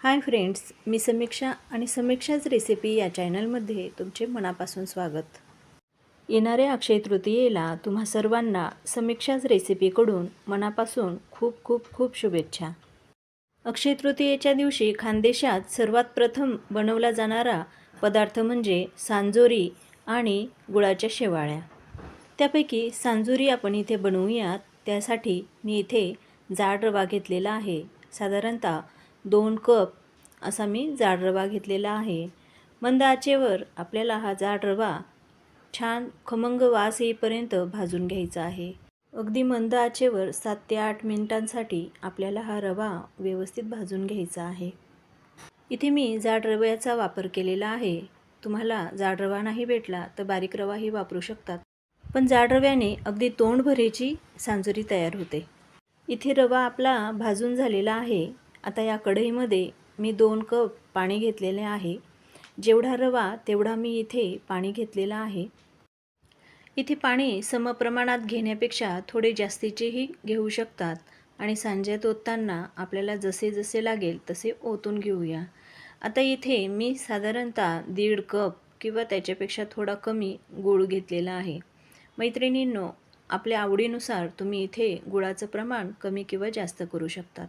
Hi friends मी समीक्षा आणि समीक्षाच recipe या चॅनलमध्ये तुमचे मनापासून स्वागत. येणाऱ्या अक्षय तृतीयेला तुम्हा सर्वांना समीक्षाच रेसिपीकडून मनापासून खूप खूप खूप शुभेच्छा. अक्षय तृतीयेच्या दिवशी खानदेशात सर्वात प्रथम बनवला जाणारा पदार्थ म्हणजे सांजोरी आणि गुळाच्या शेवाळ्या. त्यापैकी सांजोरी आपण इथे बनवूयात त्यासाठी मी इथे जाड रवा घेतलेला आहे. साधारणतः दोन कप असा मी जाड रवा घेतलेला आहे. मंद आचेवर आपल्याला हा जाड रवा छान खमंग वास येईपर्यंत भाजून घ्यायचा आहे. अगदी मंद आचेवर सात ते आठ मिनिटांसाठी आपल्याला हा रवा व्यवस्थित भाजून घ्यायचा आहे. इथे मी जाड रव्याचा वापर केलेला आहे. तुम्हाला जाड रवा नाही भेटला तर बारीक रवाही वापरू शकतात. पण जाड रव्याने अगदी तोंडभरीची सांजुरी तयार होते. इथे रवा आपला भाजून झालेला आहे. आता या कढईमध्ये मी दोन कप पाणी घेतलेले आहे. जेवढा रवा तेवढा मी इथे पाणी घेतलेलं आहे. इथे पाणी समप्रमाणात घेण्यापेक्षा थोडे जास्तीचेही घेऊ शकतात आणि सांज्यात ओतताना आपल्याला जसे जसे लागेल तसे ओतून घेऊया. आता इथे मी साधारणतः दीड कप किंवा त्याच्यापेक्षा थोडा कमी गूळ घेतलेला आहे. मैत्रिणींनो आपल्या आवडीनुसार तुम्ही इथे गुळाचं प्रमाण कमी किंवा जास्त करू शकतात.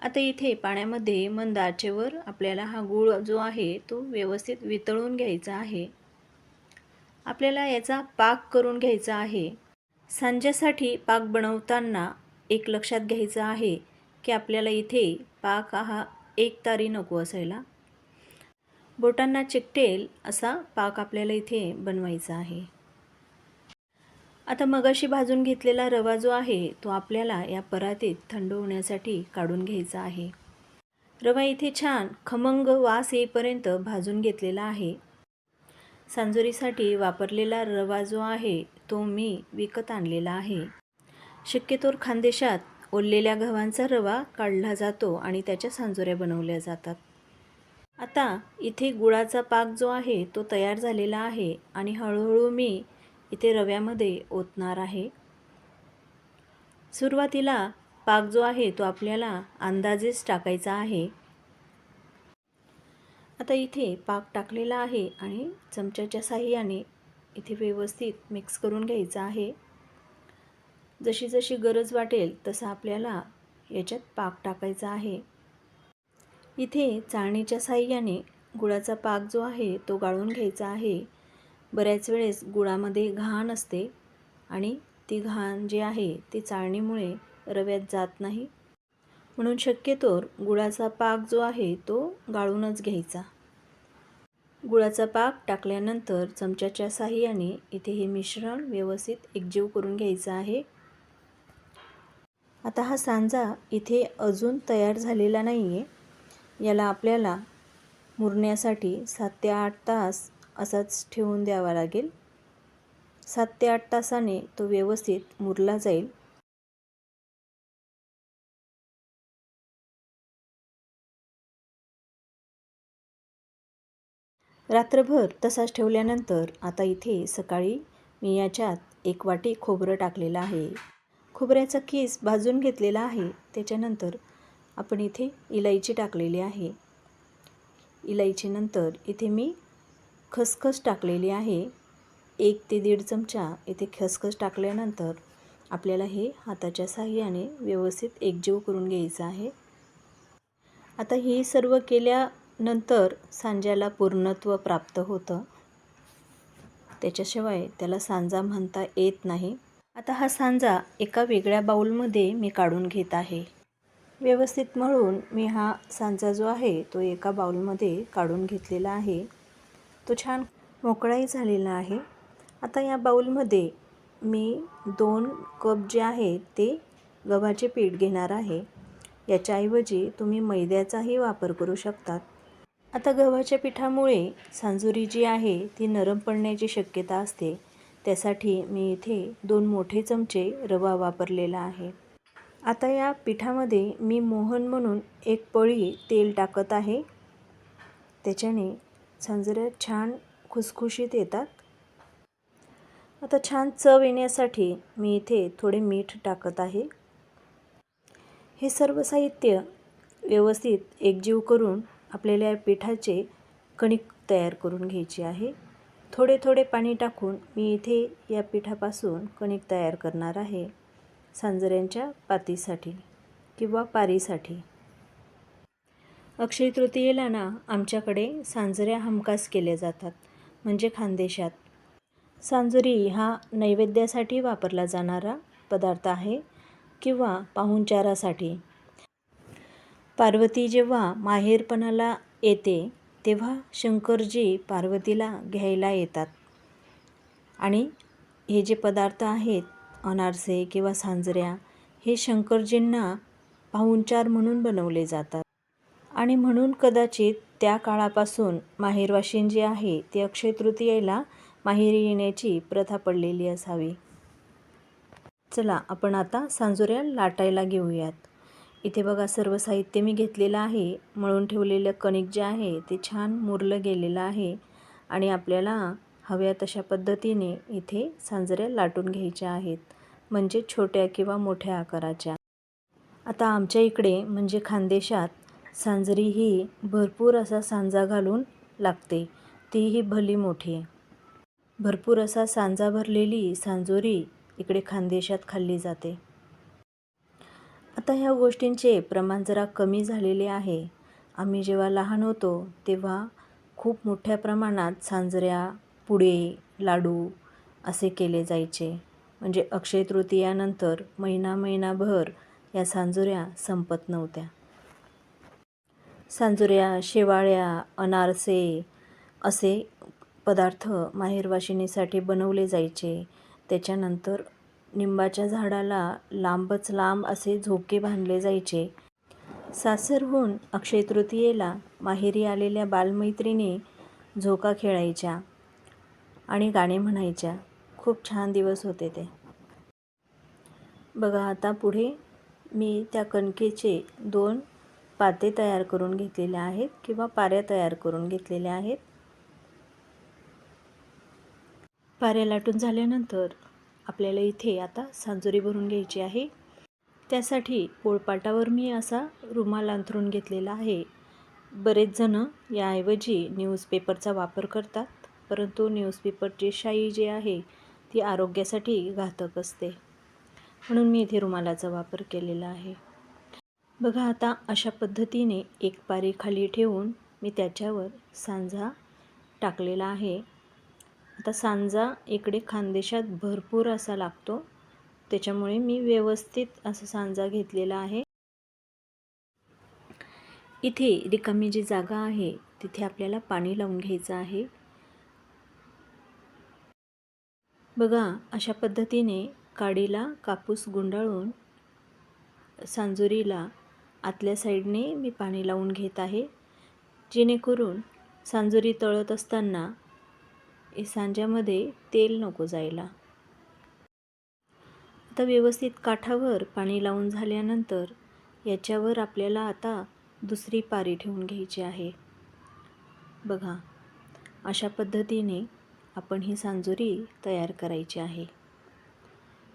आता इथे पाण्यामध्ये मंद आचेवर आपल्याला हा गूळ जो आहे तो व्यवस्थित वितळून घ्यायचा आहे. आपल्याला याचा पाक करून घ्यायचा आहे. सांज्यासाठी पाक बनवताना एक लक्षात घ्यायचं आहे की आपल्याला इथे पाक हा एक तारी नको असायला. बोटांना चिकटेल असा पाक आपल्याला इथे बनवायचा आहे. आता मगाशी भाजून घेतलेला रवा जो आहे तो आपल्याला या परातीत थंड होण्यासाठी काढून घ्यायचा आहे. रवा इथे छान खमंग वास येईपर्यंत भाजून घेतलेला आहे. सांजोरीसाठी वापरलेला रवा जो आहे तो मी विकत आणलेला आहे. शक्यतोर खानदेशात ओललेल्या गव्हांचा रवा काढला जातो आणि त्याच्या सांजोऱ्या बनवल्या जातात. आता इथे गुळाचा पाक जो आहे तो तयार झालेला आहे आणि हळूहळू मी इथे रव्यामध्ये ओतणार आहे. सुरुवातीला पाक जो आहे तो आपल्याला अंदाजेच टाकायचा आहे. आता इथे पाक टाकलेला आहे आणि चमच्याच्या साह्याने इथे व्यवस्थित मिक्स करून घ्यायचा आहे. जशी जशी गरज वाटेल तसं आपल्याला याच्यात पाक टाकायचा आहे. इथे चाळणीच्या साह्याने गुळाचा पाक जो आहे तो गाळून घ्यायचा आहे. बऱ्याच वेळेस गुळामध्ये घाण असते आणि ती घाण जी आहे ती चाळणीमुळे रव्यात जात नाही. म्हणून शक्यतोर गुळाचा पाक जो आहे तो गाळूनच घ्यायचा. गुळाचा पाक टाकल्यानंतर चमच्याच्या साह्याने इथे हे मिश्रण व्यवस्थित एकजीव करून घ्यायचं आहे. आता हा सांजा इथे अजून तयार झालेला नाही आहे याला आपल्याला मुरण्यासाठी सात ते आठ तास असाच ठेवून द्यावा लागेल. सात ते आठ तासाने तो व्यवस्थित मुरला जाईल. रात्रभर तसाच ठेवल्यानंतर आता इथे सकाळी मी याच्यात एक वाटी खोबरं टाकलेलं आहे. खोबऱ्याचा केस भाजून घेतलेला आहे. त्याच्यानंतर आपण इथे इलायची टाकलेली आहे. इलायचीनंतर इथे मी खसखस टाकलेली आहे. एक ते दीड चमचा इथे खसखस टाकल्यानंतर आपल्याला हे हाताच्या साह्याने व्यवस्थित एकजीव करून घ्यायचं आहे. आता हे सर्व केल्यानंतर सांज्याला पूर्णत्व प्राप्त होतं. त्याच्याशिवाय त्याला सांजा म्हणता येत नाही. आता हा सांजा एका वेगळ्या बाऊलमध्ये मी काढून घेत आहे. व्यवस्थित मळून मी हा सांजा जो आहे तो एका बाऊलमध्ये काढून घेतलेला आहे. तो छान मोकळाही झालेला आहे. आता या बाऊलमध्ये मी दोन कप जे आहे ते गव्हाचे पीठ घेणार आहे. याच्याऐवजी तुम्ही मैद्याचाही वापर करू शकतात. आता गव्हाच्या पिठामुळे सांजुरी जी आहे ती नरम पडण्याची शक्यता असते. त्यासाठी मी इथे दोन मोठे चमचे रवा वापरलेला आहे. आता या पिठामध्ये मी मोहन म्हणून एक पळी तेल टाकत आहे. त्याच्याने सांजऱ्या छान खुसखुशीत येतात. आता छान चव येण्यासाठी मी इथे थोडे मीठ टाकत आहे. हे सर्व साहित्य व्यवस्थित एकजीव करून आपल्याला या पिठाचे कणिक तयार करून घ्यायचे आहे. थोडे थोडे पाणी टाकून मी इथे या पिठापासून कणिक तयार करणार आहे. सांजऱ्यांच्या पातीसाठी किंवा पारीसाठी. अक्षय तृतीयेला ना आमच्याकडे सांजऱ्या हमखास केल्या जातात म्हणजे खानदेशात. सांजरी हा नैवेद्यासाठी वापरला जाणारा पदार्थ आहे किंवा पाहुणचारासाठी. पार्वती जेव्हा माहेरपणाला येते तेव्हा शंकरजी पार्वतीला घ्यायला येतात. आणि हे जे पदार्थ आहेत अनारसे किंवा सांजऱ्या हे शंकरजींना पाहुणचार म्हणून बनवले जातात. आणि म्हणून कदाचित त्या काळापासून माहेरवाशीन जे आहे ते अक्षय तृतीयेला माहेरी येण्याची प्रथा पडलेली असावी. चला आपण आता सांजोऱ्या लाटायला घेऊयात. इथे बघा सर्व साहित्य मी घेतलेलं आहे. मळून ठेवलेलं कणिक जे आहे ते छान मुरलं गेलेलं आहे. आणि आपल्याला हव्या तशा पद्धतीने इथे सांजऱ्या लाटून घ्यायच्या आहेत. म्हणजे छोट्या किंवा मोठ्या आकाराच्या. आता आमच्या इकडे म्हणजे खानदेशात सांजरी ही भरपूर असा सांजा घालून लागते. तीही भली मोठी. भरपूर असा सांजा भरलेली सांजोरी इकडे खानदेशात खाल्ली जाते. आता ह्या गोष्टींचे प्रमाण जरा कमी झालेले आहे. आम्ही जेव्हा लहान होतो तेव्हा खूप मोठ्या प्रमाणात सांजऱ्या पुडे लाडू असे केले जायचे. म्हणजे अक्षय तृतीयानंतर महिना महिनाभर या सांजुऱ्या संपत नव्हत्या. सांजुऱ्या शेवाळ्या अनारसे असे पदार्थ माहेरवाशिनीसाठी बनवले जायचे. त्याच्यानंतर निंबाच्या झाडाला लांबच लांब असे झोके बांधले जायचे. सासरहून अक्षय तृतीयेला माहेरी आलेल्या बालमैत्रिणी झोका खेळायच्या आणि गाणे म्हणायच्या. खूप छान दिवस होते ते. बघा आता पुढे मी त्या कणकेचे दोन पाते तयार करून घेतलेले आहेत किंवा पाऱ्या तयार करून घेतलेल्या आहेत. पाऱ्या लाटून झाल्यानंतर आपल्याला इथे आता सांजोरी भरून घ्यायची आहे. त्यासाठी पोळपाटावर मी असा रुमाल अंथरून घेतलेला आहे. बरेच जण याऐवजी न्यूजपेपरचा वापर करतात परंतु न्यूजपेपरची शाई जी आहे ती आरोग्यासाठी घातक असते. म्हणून मी इथे रुमालाचा वापर केलेला आहे. बघा आता अशा पद्धतीने एक पारी खाली ठेवून मी त्याच्यावर सांजा टाकलेला आहे. आता सांजा इकडे खानदेशात भरपूर असा लागतो. त्याच्यामुळे मी व्यवस्थित असा सांजा घेतलेला आहे. इथे रिकामी जी जागा आहे तिथे आपल्याला पाणी लावून घ्यायचं आहे. बघा अशा पद्धतीने काडीला कापूस गुंडाळून सांजुरीला आतल्या साईडने मी पाणी लावून घेत आहे. जेणेकरून सांजुरी तळत असताना सांज्यामध्ये तेल नको जायला. आता व्यवस्थित काठावर पाणी लावून झाल्यानंतर याच्यावर आपल्याला आता दुसरी पारी ठेवून घ्यायची आहे. बघा अशा पद्धतीने आपण ही सांजुरी तयार करायची आहे.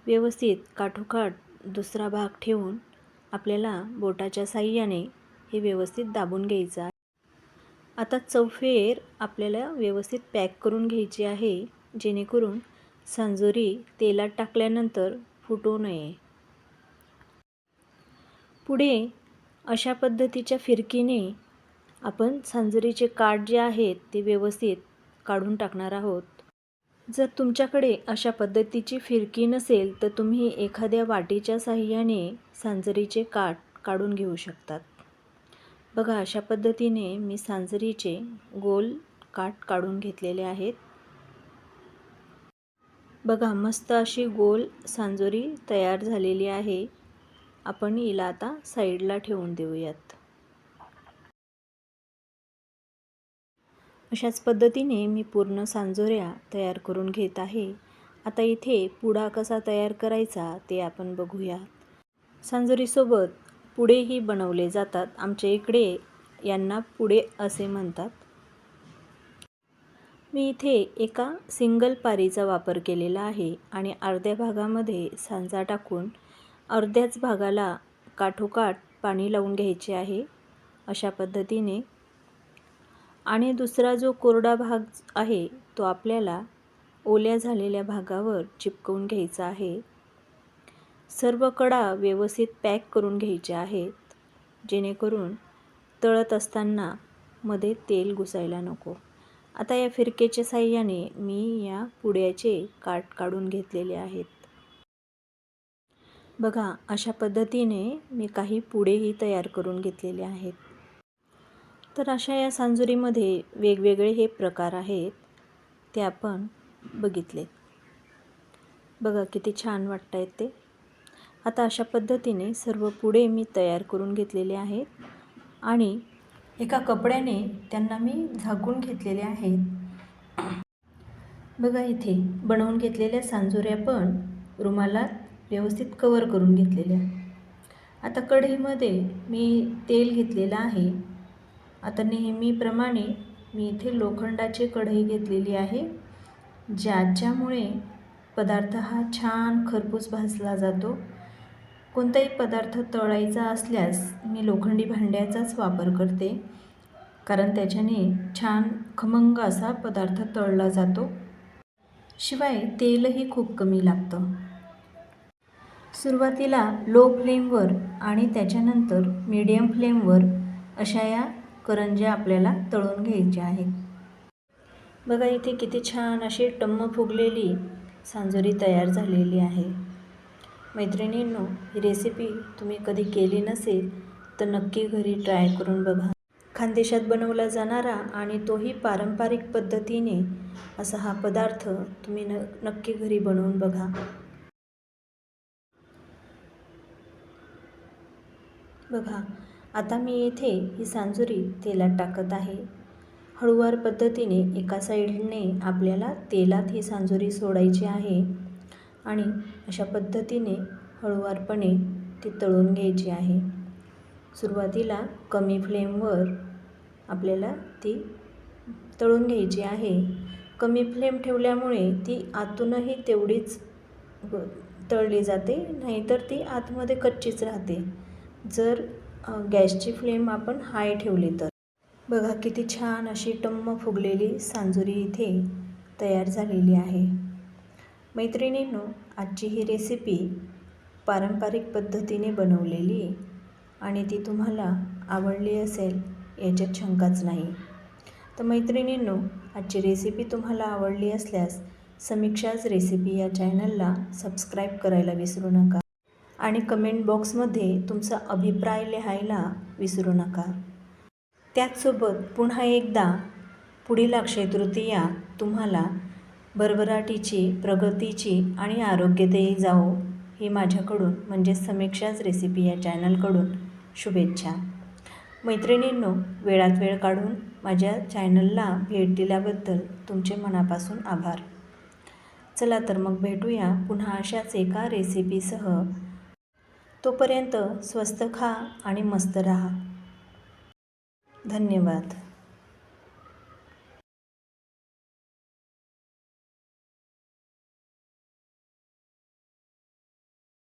व्यवस्थित काठोकाठ दुसरा भाग ठेवून आपल्याला बोटाच्या साह्याने हे व्यवस्थित दाबून घ्यायचं आहे. आता चौफेर आपल्याला व्यवस्थित पॅक करून घ्यायची आहे जेणेकरून सांजोरी तेलात टाकल्यानंतर फुटू नये. पुढे अशा पद्धतीच्या फिरकीने आपण सांजोरीचे काठ जे आहेत ते व्यवस्थित काढून टाकणार आहोत. जर तुमच्याकडे अशा पद्धतीची फिरकी नसेल तर तुम्ही एखाद्या वाटीच्या साह्याने सांजरीचे काठ काढून घेऊ शकतात. बघा अशा पद्धतीने मी सांजरीचे गोल काठ काढून घेतलेले आहेत. बघा मस्त अशी गोल सांजोरी तयार झालेली आहे. आपण हिला आता साईडला ठेवून देऊयात. अशाच पद्धतीने मी पूर्ण सांजोऱ्या तयार करून घेत आहे. आता इथे पुडा कसा तयार करायचा ते आपण बघूया सांजोरीसोबत पुडेही बनवले जातात. आमच्या इकडे यांना पुडे असे म्हणतात. मी इथे एका सिंगल पारीचा वापर केलेला आहे आणि अर्ध्या भागामध्ये सांजा टाकून अर्ध्याच भागाला काठोकाठ पाणी लावून घ्यायचे आहे. अशा पद्धतीने आणि दुसरा जो कोरडा भाग आहे तो आपल्याला ओल्या झालेल्या भागावर चिपकवून घ्यायचा आहे. सर्व कडा व्यवस्थित पॅक करून घ्यायच्या आहेत जेणेकरून तळत असताना मध्ये तेल घुसायला नको. आता या फिरकेच्या साह्याने मी या पुड्याचे काट काढून घेतलेले आहेत. बघा अशा पद्धतीने मी काही पुडेही तयार करून घेतलेले आहेत. तर अशा या सांजुरीमध्ये वेगवेगळे हे प्रकार आहेत ते आपण बघितले बघा किती छान वाटत आहेत ते. आता अशा पद्धतीने सर्व पुढे मी तयार करून घेतलेले आहेत आणि एका कपड्याने त्यांना मी झाकून घेतलेले आहेत. बघा इथे बनवून घेतलेल्या सांजुऱ्या पण रुमालात व्यवस्थित कवर करून घेतलेल्या. आता कढईमध्ये मी तेल घेतलेलं आहे. आता नेहमीप्रमाणे मी इथे लोखंडाची कढई घेतलेली आहे. ज्याच्यामुळे पदार्थ हा छान खरपूस भाजला जातो. कोणताही पदार्थ तळायचा असल्यास मी लोखंडी भांड्याचाच वापर करते. कारण त्याच्याने छान खमंग असा पदार्थ तळला जातो. शिवाय तेलही खूप कमी लागतं. सुरुवातीला लो फ्लेमवर आणि त्याच्यानंतर मीडियम फ्लेमवर अशा या करंज्या आपल्याला तळून घ्यायच्या आहेत बघा इथे किती छान अशी टम्म फुगलेली सांजोरी तयार झालेली आहे. मैत्रिणींनो ही रेसिपी तुम्ही कधी केली नसेल तर नक्की घरी ट्राय करून बघा. खानदेशात बनवला जाणारा आणि तोही पारंपरिक पद्धतीने असा हा पदार्थ तुम्ही न नक्की घरी बनवून बघा. बघा आता मी येथे ही सांजुरी तेलात टाकत आहे. हळूवार पद्धतीने एका साईडने आपल्याला तेलात ही सांजुरी सोडायची आहे आणि अशा पद्धतीने हळूवारपणे ती तळून घ्यायची आहे. सुरुवातीला कमी फ्लेमवर आपल्याला ती तळून घ्यायची आहे. कमी फ्लेम ठेवल्यामुळे ती आतूनही तेवढीच तळली जाते नाहीतर ती आतमध्ये कच्चीच राहते. जर गॅसची फ्लेम आपण हाय ठेवली तर. बघा किती छान अशी टम्म फुगलेली सांजुरी इथे तयार झालेली आहे. मैत्रिणींनो आजची ही रेसिपी पारंपरिक पद्धतीने बनवलेली आणि ती तुम्हाला आवडली असेल याच्यात शंकाच नाही. तर मैत्रिणींनो आजची रेसिपी तुम्हाला आवडली असल्यास समीक्षाच रेसिपी या चॅनलला सबस्क्राईब करायला विसरू नका. आणि कमेंट बॉक्समध्ये तुमचा अभिप्राय लिहायला विसरू नका. त्याचसोबत पुन्हा एकदा पुढील अक्षय तृतीया तुम्हाला भरभराटीची प्रगतीची आणि आरोग्यदेयी जावो ही माझ्याकडून म्हणजे समीक्षाच रेसिपी या चॅनलकडून शुभेच्छा. मैत्रिणींनो वेळात वेळ काढून माझ्या चॅनलला भेट दिल्याबद्दल तुमचे मनापासून आभार. चला तर मग भेटूया पुन्हा अशाच एका रेसिपीसह तोपर्यंत स्वस्त खा आणि मस्त रहा. धन्यवाद.